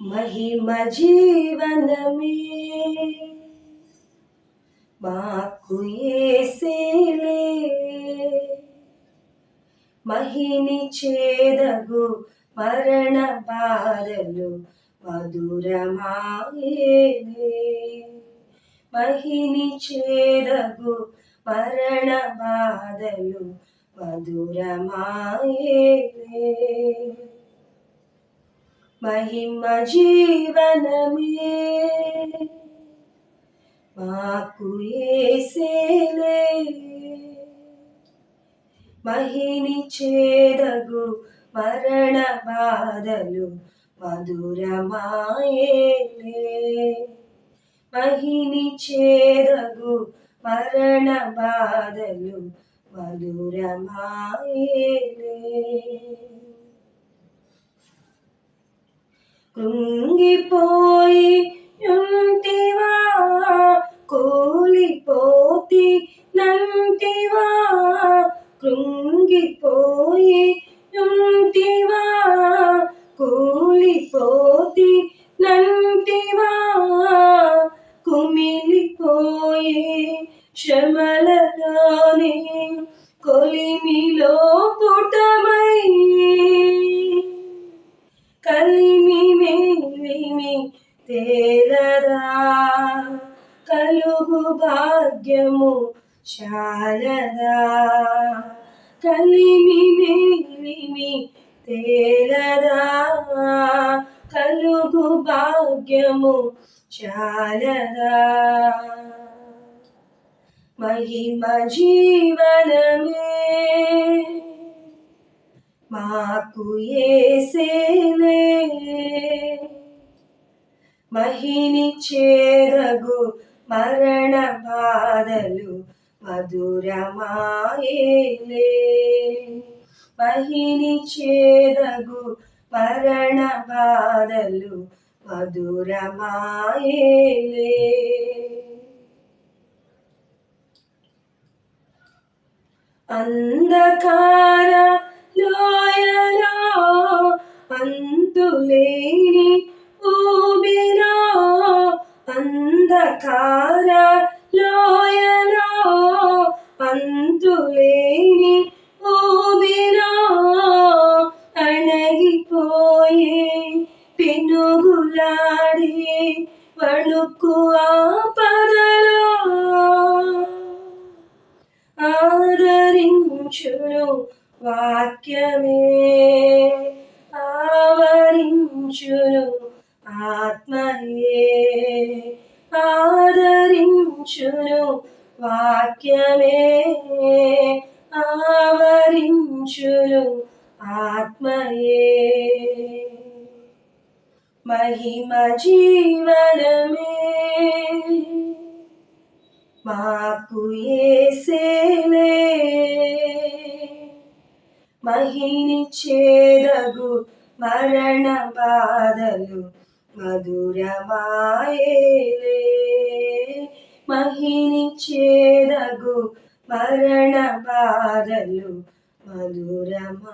మహిమ జీవనమే మాకు ఏసేలే మహిని చేదగు మరణ బాధలు మధురమాయేలే మహిని చేదగు మరణ బాధలు మధురమాయేలే మహిమ జీవనమే మాకు ఏసేలే. మహిని చేదగు మరణ బాధలు మధురమాయేలే. మహిని చేదగు మరణ బాధలు మధురమాయేలే. కృంగిపోయి ఉంటివా కూలిపోతి నంటివా కృంగిపోయి కలుగు భాగ్యము చాలదా. కలిమి మేలిమి తేలదా. కలుగు భాగ్యము చాలదా. మహిమ జీవనమే మాకు ఏసేలే మహిని చేరగు మరణ బాధలు మధురమాయేలే మహిని చేరగు మరణ బాధలు మధురమాయేలే అంధకార లోయలో అంతులే అంధకార లోయలో అంతులేని ఊబిలో అణగిపోయే పెనుగులాడి వణుకు ఆపదలో ఆదరించును వాక్యమే. ఆవరించును ఆత్మయే. ఆదరించును వాక్యమే ఆవరించును ఆత్మయే. మహిమ జీవనమే. మాకు ఏసేలే మహిని చేదగు మరణ బాధలు మధురమాయేలే మహిని చేదగు మరణ బాధలు మధురమాయేలే.